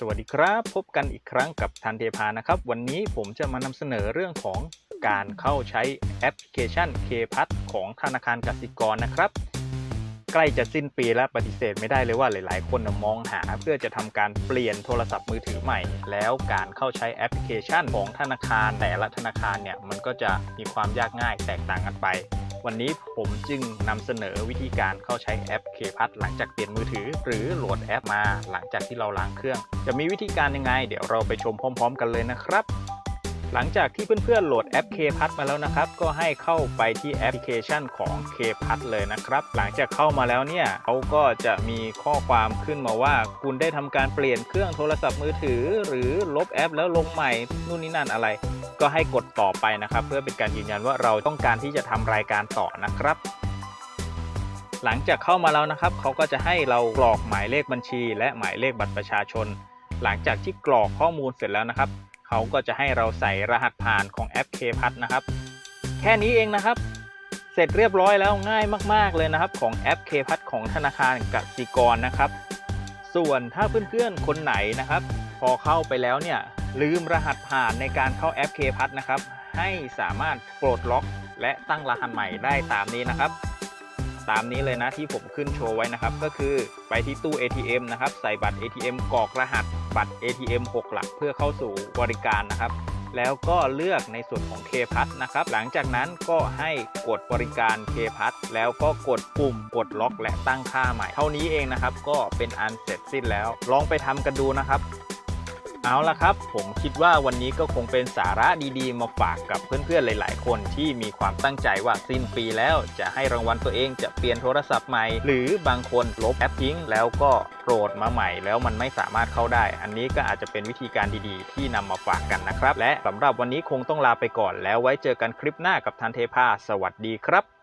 สวัสดีครับ พบกันอีกครั้งกับทันเทพานะครับ วันนี้ผมจะมานำเสนอเรื่องของการเข้าใช้แอปพลิเคชัน k p a s ของธนาคารกสิกรนะครับ ใกล้จะสิ้นปีแล้วปฏิเสธไม่ได้เลยว่าหลาย ๆ คนมองหาเพื่อจะทำการเปลี่ยนโทรศัพท์มือถือใหม่ แล้วการเข้าใช้แอปพลิเคชันของธนาคารแต่ละธนาคารเนี่ยมันก็จะมีความยากง่ายแตกต่างกันไป วันนี้ผมจึงนำเสนอวิธีการเข้าใช้แอป k p a s หลังจากเปลี่ยนมือถือ หรือโหลดแอปมาหลังจากที่เราล้างเครื่อง จะมีวิธีการยังไง เดี๋ยวเราไปชมพร้อม ๆ กันเลยนะครับ หลังจากที่เพื่อนๆโหลดแอป k p a s มาแล้วนะครับ ก็ให้เข้าไปที่แอปพลิเคชันของ k p a s เลยนะครับ หลังจากเข้ามาแล้วเนี่ยเขาก็จะมีข้อความขึ้นมาว่า คุณได้ทำการเปลี่ยนเครื่องโทรศัพท์มือถือ หรือลบแอปแล้วลงใหม่นู่นนี่นั่นอะไร ก็ให้กดต่อไปนะครับ เพื่อเป็นการยืนยันว่าเราต้องการที่จะทำรายการต่อนะครับ หลังจากเข้ามาแล้วนะครับเขาก็จะให้เรากรอกหมายเลขบัญชี และหมายเลขบัตรประชาชน หลังจากที่กรอกข้อมูลเสร็จแล้วนะครับเขาก็จะให้เราใส่รหัสผ่านของแอป k p a s นะครับ แค่นี้เองนะครับ เสร็จเรียบร้อยแล้วง่ายมาก ๆเลยนะครับ ของแอป k p a s ของธนาคารกสิกรนะครับ ส่วนถ้าเพื่อนๆคนไหนนะครับ พอเข้าไปแล้วเนี่ย ลืมรหัสผ่านในการเข้าแอป k p a s นะครับ ให้สามารถปลดล็อก และตั้งรหัสใหม่ได้ตามนี้นะครับ ตามนี้เลยนะที่ผมขึ้นโชว์ไว้นะครับ ก็คือไปที่ตู้ ATM นะครับ ใส่บัตร ATM กรอกรหัสบัตร ATM 6 หลักเพื่อเข้าสู่บริการนะครับ แล้วก็เลือกในส่วนของ k p a s นะครับ หลังจากนั้นก็ให้กดบริการ k p a s แล้วก็กดปุ่มกดล็อกและตั้งค่าใหม่ เท่านี้เองนะครับ ก็เป็นอันเสร็จสิ้นแล้ว ลองไปทำกันดูนะครับ เอาละครับ ผมคิดว่าวันนี้ก็คงเป็นสาระดีๆ มาฝากกับเพื่อนๆหลาย ๆ คนที่มีความตั้งใจว่าสิ้นปีแล้วจะให้รางวัลตัวเองจะเปลี่ยนโทรศัพท์ใหม่ หรือบางคนลบแอปทิ้งแล้วก็โหลดมาใหม่ แล้วมันไม่สามารถเข้าได้ อันนี้ก็อาจจะเป็นวิธีการดีๆ ที่นำมาฝากกันนะครับ และสำหรับวันนี้คงต้องลาไปก่อนแล้วไว้เจอกันคลิปหน้ากับทันเทพาสวัสดีครับ